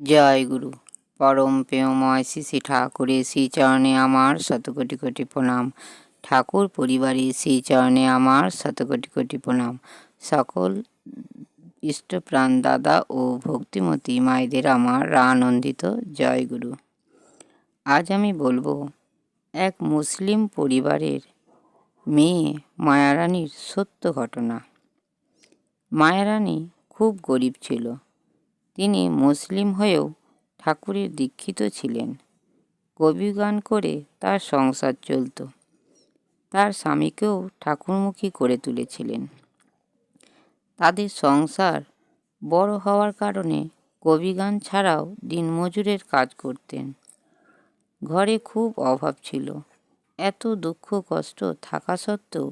জয় গুরু। পরম প্রেমময় শ্রী শ্রী ঠাকুরের শ্রীচরণে আমার শত কোটি প্রণাম। ঠাকুর পরিবারের শ্রীচরণে আমার শত কোটি কোটি প্রণাম। সকল ইষ্টপ্রাণ দাদা ও ভক্তিমতী মায়েদের আমার আনন্দিত জয় গুরু। আজ আমি বলব, এক মুসলিম পরিবারের মেয়ে মায়ারানীর সত্য ঘটনা। মায়ারানী খুব গরিব ছিল। তিনি মুসলিম হয়েও ঠাকুরের দীক্ষিত ছিলেন। কবিগান করে তার সংসার চলত। তার স্বামীকেও ঠাকুরমুখী করে তুলেছিলেন। তাদের সংসার বড় হওয়ার কারণে কবিগান ছাড়াও দিনমজুরের কাজ করতেন। ঘরে খুব অভাব ছিল। এত দুঃখ কষ্ট থাকা সত্ত্বেও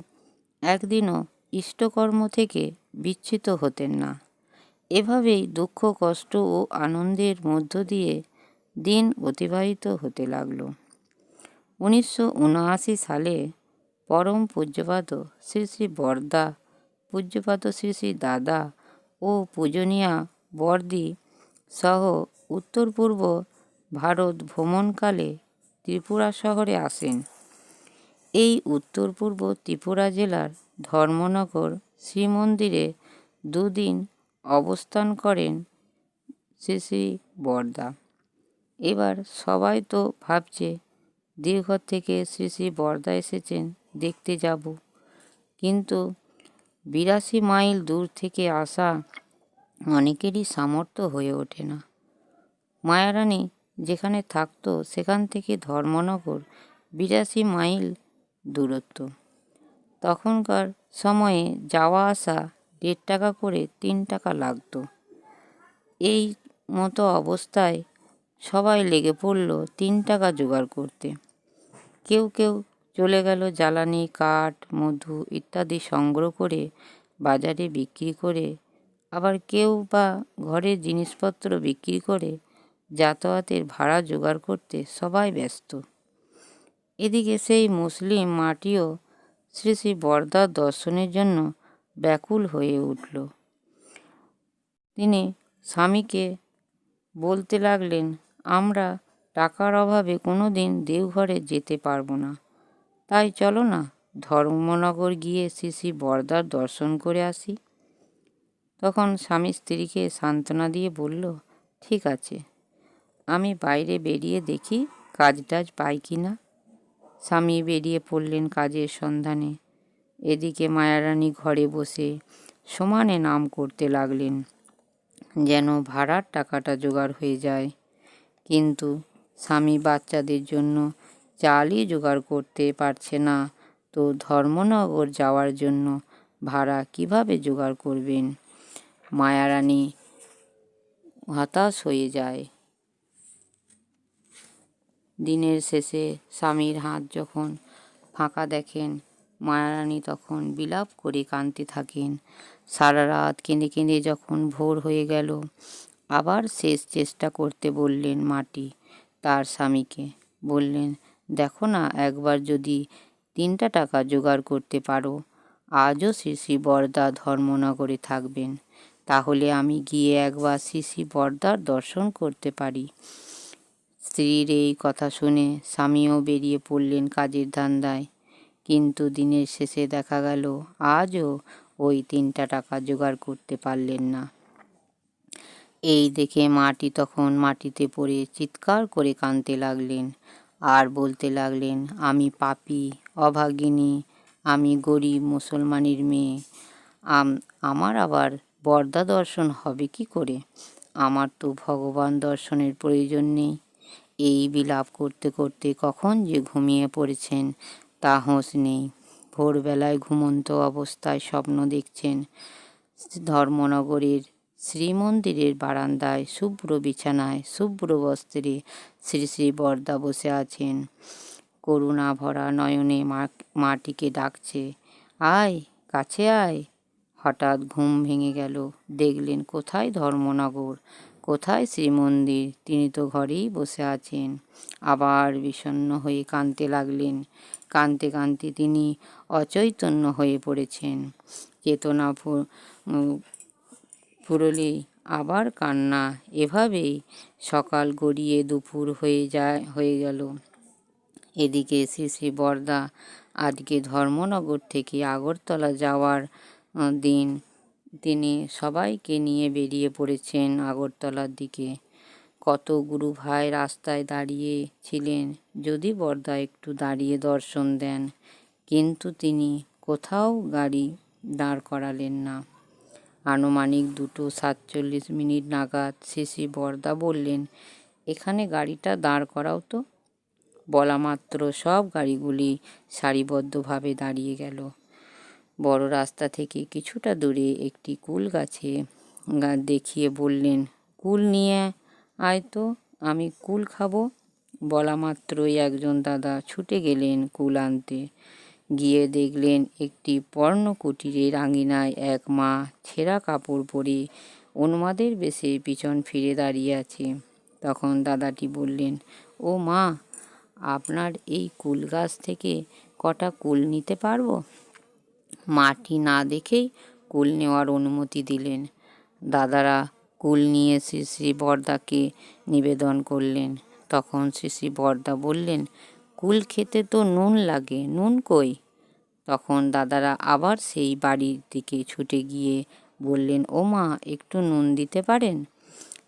একদিনও ইষ্টকর্ম থেকে বিচ্ছিত হতেন না। এভাবেই দুঃখ, কষ্ট ও আনন্দের মধ্য দিয়ে দিন অতিবাহিত হতে লাগল। উনিশশো উনআশি সালে পরম পূজ্যপাত শ্রী শ্রী বরদা পূজ্যপাত শ্রী শ্রী দাদা ও পূজনীয়া বর্দি সহ উত্তর পূর্ব ভারত ভ্রমণকালে ত্রিপুরা শহরে আসেন। এই উত্তর পূর্ব ত্রিপুরা জেলার ধর্মনগর শ্রীমন্দিরে দুদিন অবস্থান করেন শ্রী শ্রী বরদা। এবার সবাই তো ভাবছে, দীর্ঘ থেকে শ্রী শ্রী বরদা এসেছেন, দেখতে যাব। কিন্তু বিরাশি মাইল দূর থেকে আসা অনেকেরই সামর্থ্য হয়ে ওঠে না। মায়ারানী যেখানে থাকতো, সেখান থেকে ধর্মনগর বিরাশি মাইল দূরত্ব। তখনকার সময়ে যাওয়া আসা দেড় টাকা করে তিন টাকা লাগতো। এই মতো অবস্থায় সবাই লেগে পড়ল তিন টাকা জোগাড় করতে। কেউ কেউ চলে গেল জ্বালানি, কাঠ, মধু ইত্যাদি সংগ্রহ করে বাজারে বিক্রি করে। আবার কেউ বা ঘরের জিনিসপত্র বিক্রি করে যাতায়াতের ভাড়া জোগাড় করতে সবাই ব্যস্ত। এদিকে সেই মুসলিম মাটিও শ্রী শ্রী বরদার দর্শনের জন্য ব্যাকুল হয়ে উঠল। তিনি স্বামীকে বলতে লাগলেন, আমরা টাকার অভাবে কোনো দিন দেওঘরে যেতে পারব না। তাই চলো না ধর্মনগর গিয়ে শ্রী শ্রী বরদার দর্শন করে আসি। তখন স্বামী স্ত্রীকে সান্ত্বনা দিয়ে বলল, ঠিক আছে, আমি বাইরে বেরিয়ে দেখি কাজ টাজ পাই কি না। স্বামী বেরিয়ে পড়লেন কাজের সন্ধানে। এদিকে মায়ারানী ঘরে বসে সমানে নাম করতে লাগলেন, যেন ভাড়ার টাকাটা জোগাড় হয়ে যায়। কিন্তু স্বামী বাচ্চাদের জন্য চালই জোগাড় করতে পারছে না, তো ধর্মনগর যাওয়ার জন্য ভাড়া কীভাবে জোগাড় করবেন? মায়ারানী হতাশ হয়ে যায়। দিনের শেষে স্বামীর হাত যখন ফাঁকা দেখেন মায়ারানী তখন বিলাপ করে কাঁদতে থাকেন। সারা রাত কেঁদে কেঁদে যখন ভোর হয়ে গেল, আবার শেষ চেষ্টা করতে বললেন মাটি, তার স্বামীকে। বললেন, দেখো না, একবার যদি তিনটা টাকা জোগাড় করতে পারো, আজও শ্রী বর্দা ধর্মনগরে থাকবেন। তাহলে আমি গিয়ে একবার শ্রী বরদার দর্শন করতে পারি। স্ত্রীর এই কথা শুনে স্বামীও বেরিয়ে পড়লেন কাজের ধান্দায়। কিন্তু দিনের শেষে দেখা গেল, আজও ওই তিনটা টাকা জোগাড় করতে পারলেন না। এই দেখে মাটি তখন মাটিতে পড়ে চিৎকার করে কাঁদতে লাগলেন আর বলতে লাগলেন, আমি পাপি, অভাগিনী, আমি গরিব মুসলমানের মেয়ে। আমার আবার বর্দা দর্শন হবে কি করে? আমার তো ভগবান দর্শনের প্রয়োজন নেই। এই বিলাপ করতে করতে কখন যে ঘুমিয়ে পড়েছেন তা হোঁশ নেই। ভোরবেলায় ঘুমন্ত অবস্থায় স্বপ্ন দেখছেন ধর্মনগরের শ্রীমন্দিরের বারান্দায় শুভ্র বিছানায় শুভ্র বস্ত্রে শ্রী শ্রী বরদা বসে আছেন। করুণা ভরা নয়নে মাটিকে ডাকছে, আয়, কাছে আয়। হঠাৎ ঘুম ভেঙে গেল। দেখলেন কোথায় ধর্মনগর? কোথায় শ্রীমন্দির? তিনি তো ঘরেই বসে আছেন। আবার বিষণ্ন হয়ে কাঁদতে লাগলেন। কাঁদতে কাঁদতে তিনি অচৈতন্য হয়ে পড়েছেন। চেতনা ফুরলেই আবার কান্না। এভাবেই সকাল গড়িয়ে দুপুর হয়ে যায়, হয়ে গেল। এদিকে শ্রী শ্রী বরদা আজকে ধর্মনগর থেকে আগরতলা যাওয়ার দিন তিনি সবাইকে নিয়ে বেরিয়ে পড়েছেন আগরতলার দিকে। কত গুরু ভাই রাস্তায় দাঁড়িয়ে ছিলেন, যদি বরদা একটু দাঁড়িয়ে দর্শন দেন। কিন্তু তিনি কোথাও গাড়ি দাঁড় করালেন না। আনুমানিক দুটো সাতচল্লিশ মিনিট নাগাদ শেষে বরদা বললেন, এখানে গাড়িটা দাঁড় করাও তো? বলা মাত্র সব গাড়িগুলি সারিবদ্ধভাবে দাঁড়িয়ে গেল। বড় রাস্তা থেকে কিছুটা দূরে একটি কুল গাছে গা দেখিয়ে বললেন, কুল নিয়ে আয় তো, আমি কুল খাব। বলা মাত্রই একজন দাদা ছুটে গেলেন কুল আনতে। গিয়ে দেখলেন একটি পর্ণ কুটিরের আঙিনায় এক মা ছেঁড়া কাপড় পরে উন্মাদের বেশে পিছন ফিরে দাঁড়িয়ে আছে। তখন দাদাটি বললেন, ও মা, আপনার এই কুল গাছ থেকে কটা কুল নিতে পারব? মাটি না দেখেই কুল নেওয়ার অনুমতি দিলেন। দাদারা কুল নিয়ে শ্রী শ্রী বরদাকে নিবেদন করলেন। তখন শ্রী শ্রী বরদা বললেন, কুল খেতে তো নুন লাগে, নুন কই? তখন দাদারা আবার সেই বাড়ির দিকে ছুটে গিয়ে বললেন, ও মা, একটু নুন দিতে পারেন?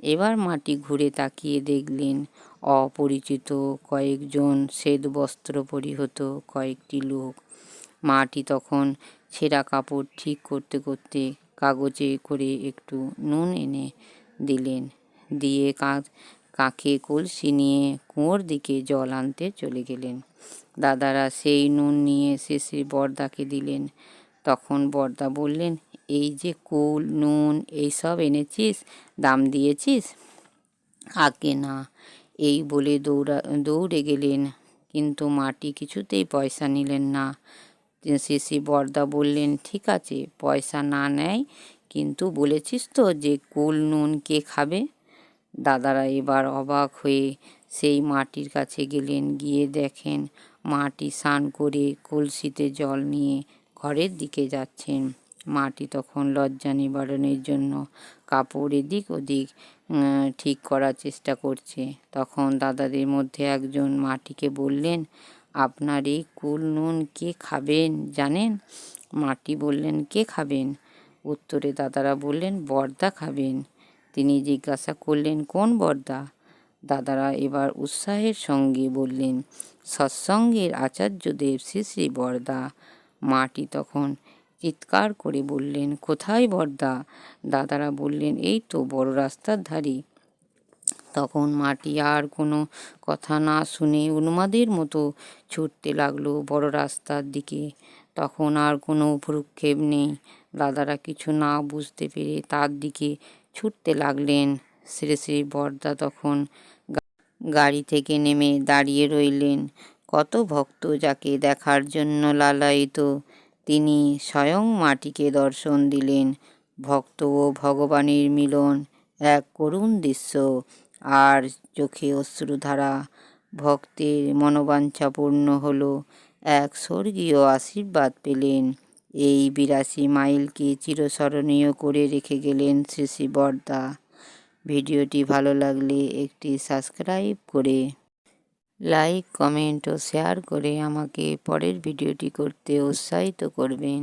এবার মাটি ঘুরে তাকিয়ে দেখলেন, অপরিচিত কয়েকজন শ্বেত বস্ত্র পরিহত কয়েকটি লোক। মাটি তখন ছেঁড়া কাপড় ঠিক করতে করতে কাগজে করে একটু নুন এনে দিলেন। দিয়ে কাঁধ, কাঁখে কলসি নিয়ে কুঁয়োর দিকে জল আনতে চলে গেলেন। দাদারা সেই নুন নিয়ে শেষে বরদাকে দিলেন। তখন বরদা বললেন, এই যে কুল, নুন, এইসব এনেছিস? দাম দিয়েছিস? আগে না। এই বলে দৌড়া, দৌড়ে গেলেন। কিন্তু মাটি কিছুতেই পয়সা নিলেন না। শেষে বরদা বললেন, ঠিক আছে, পয়সা না নেয়, কিন্তু বলেছিস তো যে কুল নুন কে খাবে? দাদারা এবার অবাক হয়ে সেই মাটির কাছে গেলেন, গিয়ে দেখেন মাটি স্নান করে কলসিতে জল নিয়ে ঘরের দিকে যাচ্ছেন। মাটি তখন লজ্জা নিবারণের জন্য কাপড় এদিক ওদিক ঠিক করার চেষ্টা করছে। তখন দাদাদের মধ্যে একজন মাটিকে বললেন আপনার এই কুল নুন কে খাবেন জানেন? মাটি বললেন, কে খাবেন? উত্তরে দাদারা বললেন, বর্দা খাবেন। তিনি জিজ্ঞাসা করলেন, কোন বর্দা? দাদারা এবার উৎসাহের সঙ্গে বললেন, সৎসঙ্গের আচার্যদেব শ্রী শ্রী বর্দা। মাটি তখন চিৎকার করে বললেন, কোথায় বর্দা? দাদারা বললেন, এই তো বড় রাস্তার ধারে। তখন মাটি আর কোনো কথা না শুনে উন্মাদের মতো ছুটতে লাগল বড় রাস্তার দিকে। তখন আর কোনো ভ্রুক্ষেপ নেই। দাদারা কিছু না বুঝতে পেরে তার দিকে ছুটতে লাগলেন। শ্রী শ্রী বর্দা তখন গাড়ি থেকে নেমে দাঁড়িয়ে রইলেন। কত ভক্ত যাকে দেখার জন্য লালায়িত। তিনি স্বয়ং মাটিকে দর্শন দিলেন। ভক্ত ও ভগবানের মিলন, এক করুণ দৃশ্য। আর চোখে অশ্রুধারা, ভক্তের মনোবাঞ্ছা পূর্ণ হলো। এক স্বর্গীয় আশীর্বাদ পেলেন। এই বিরাশি মাইলকে চিরস্মরণীয় করে রেখে গেলেন শ্রী শ্রী বর্দা। ভিডিওটি ভালো লাগলে একটি সাবস্ক্রাইব করে, লাইক, কমেন্ট ও শেয়ার করে আমাকে পরের ভিডিওটি করতে উৎসাহিত করবেন।